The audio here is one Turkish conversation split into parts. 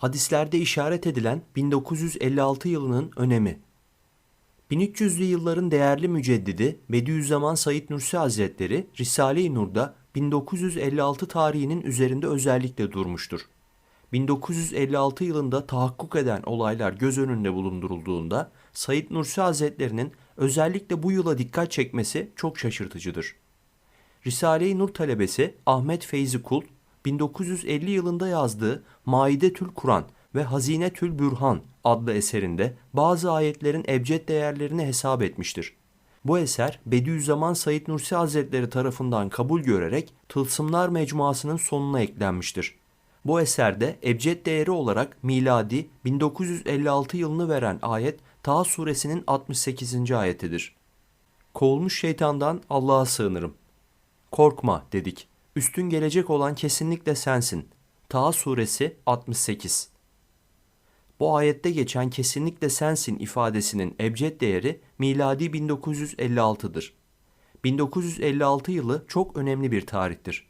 Hadislerde işaret edilen 1956 yılının önemi. 1300'lü yılların değerli müceddidi Bediüzzaman Said Nursi Hazretleri Risale-i Nur'da 1956 tarihinin üzerinde özellikle durmuştur. 1956 yılında tahakkuk eden olaylar göz önünde bulundurulduğunda Said Nursi Hazretlerinin özellikle bu yıla dikkat çekmesi çok şaşırtıcıdır. Risale-i Nur talebesi Ahmet Feyzi Kul, 1950 yılında yazdığı Maidetül Kur'an ve Hazinetül Bürhan adlı eserinde bazı ayetlerin ebced değerlerini hesap etmiştir. Bu eser Bediüzzaman Said Nursi Hazretleri tarafından kabul görerek Tılsımlar Mecmuası'nın sonuna eklenmiştir. Bu eserde ebced değeri olarak miladi 1956 yılını veren ayet Taha suresinin 68. ayetidir. Kovulmuş şeytandan Allah'a sığınırım. Korkma dedik. Üstün gelecek olan kesinlikle sensin. Taha suresi 68. Bu ayette geçen kesinlikle sensin ifadesinin ebced değeri miladi 1956'dır. 1956 yılı çok önemli bir tarihtir.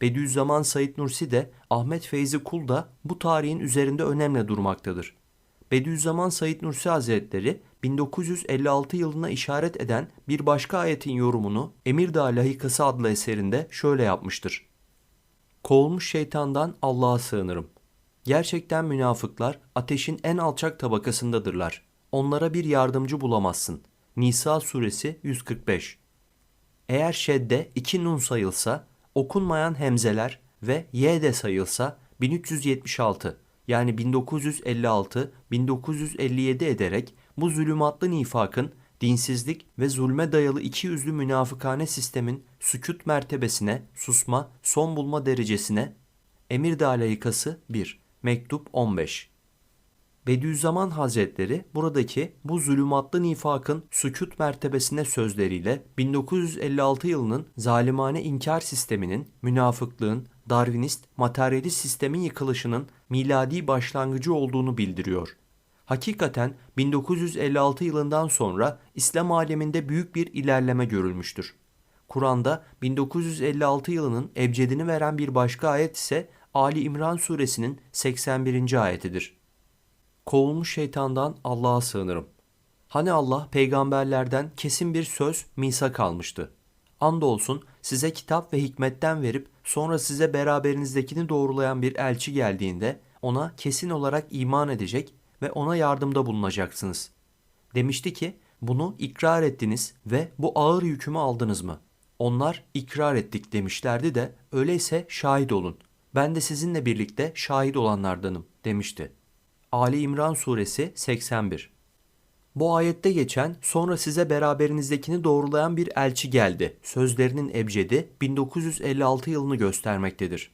Bediüzzaman Said Nursi de Ahmet Feyzi Kul da bu tarihin üzerinde önemli durmaktadır. Bediüzzaman Said Nursi Hazretleri 1956 yılına işaret eden bir başka ayetin yorumunu Emirdağ Lahikası adlı eserinde şöyle yapmıştır. Kovulmuş şeytandan Allah'a sığınırım. Gerçekten münafıklar ateşin en alçak tabakasındadırlar. Onlara bir yardımcı bulamazsın. Nisa suresi 145 Eğer şedde iki nun sayılsa, okunmayan hemzeler ve y de sayılsa 1376 yani 1956-1957 ederek bu zulümatlı nifakın dinsizlik ve zulme dayalı iki yüzlü münafıkane sistemin sükut mertebesine, susma, son bulma derecesine Emirdağ layıkası 1, mektup 15. Bediüzzaman Hazretleri buradaki bu zulümatlı nifakın sükut mertebesine sözleriyle 1956 yılının zalimane inkar sisteminin, münafıklığın, Darwinist, materyalist sistemin yıkılışının miladi başlangıcı olduğunu bildiriyor. Hakikaten 1956 yılından sonra İslam aleminde büyük bir ilerleme görülmüştür. Kur'an'da 1956 yılının ebcedini veren bir başka ayet ise Ali İmran suresinin 81. ayetidir. Kovulmuş şeytandan Allah'a sığınırım. Hani Allah peygamberlerden kesin bir söz misak almıştı. Andolsun size kitap ve hikmetten verip sonra size beraberinizdekini doğrulayan bir elçi geldiğinde ona kesin olarak iman edecek ve ona yardımda bulunacaksınız. Demişti ki bunu ikrar ettiniz ve bu ağır yükümü aldınız mı? Onlar ikrar ettik demişlerdi de öyleyse şahit olun. Ben de sizinle birlikte şahit olanlardanım demişti. Ali İmran suresi 81 bu ayette geçen sonra size beraberinizdekini doğrulayan bir elçi geldi. Sözlerinin ebcedi 1956 yılını göstermektedir.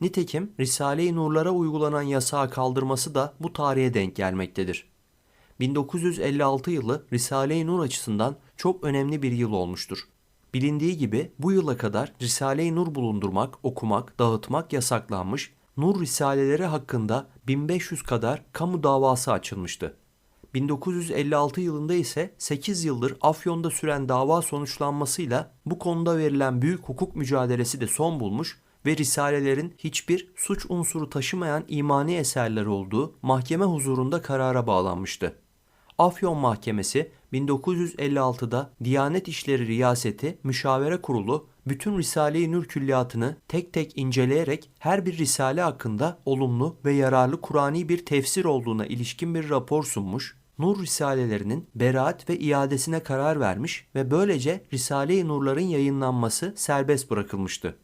Nitekim Risale-i Nurlara uygulanan yasağı kaldırması da bu tarihe denk gelmektedir. 1956 yılı Risale-i Nur açısından çok önemli bir yıl olmuştur. Bilindiği gibi bu yıla kadar Risale-i Nur bulundurmak, okumak, dağıtmak yasaklanmış, Nur Risaleleri hakkında 1500 kadar kamu davası açılmıştı. 1956 yılında ise 8 yıldır Afyon'da süren dava sonuçlanmasıyla bu konuda verilen büyük hukuk mücadelesi de son bulmuş ve risalelerin hiçbir suç unsuru taşımayan imani eserler olduğu mahkeme huzurunda karara bağlanmıştı. Afyon Mahkemesi 1956'da Diyanet İşleri Riyaseti Müşavere Kurulu bütün Risale-i Nur külliyatını tek tek inceleyerek her bir risale hakkında olumlu ve yararlı Kur'ani bir tefsir olduğuna ilişkin bir rapor sunmuş, Nur risalelerinin beraat ve iadesine karar vermiş ve böylece Risale-i Nurların yayınlanması serbest bırakılmıştı.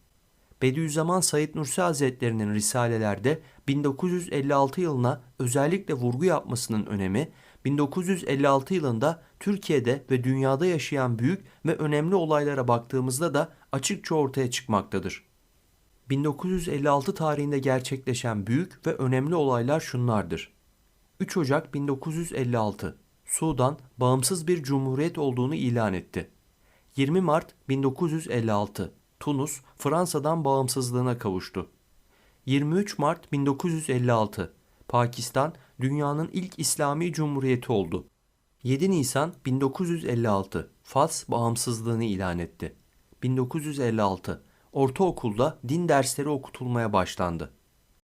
Bediüzzaman Said Nursi Hazretlerinin risalelerde 1956 yılına özellikle vurgu yapmasının önemi 1956 yılında Türkiye'de ve dünyada yaşayan büyük ve önemli olaylara baktığımızda da açıkça ortaya çıkmaktadır. 1956 tarihinde gerçekleşen büyük ve önemli olaylar şunlardır. 3 Ocak 1956 Sudan bağımsız bir cumhuriyet olduğunu ilan etti. 20 Mart 1956 Tunus Fransa'dan bağımsızlığına kavuştu. 23 Mart 1956 Pakistan dünyanın ilk İslami cumhuriyeti oldu. 7 Nisan 1956 Fas bağımsızlığını ilan etti. 1956 Ortaokulda din dersleri okutulmaya başlandı.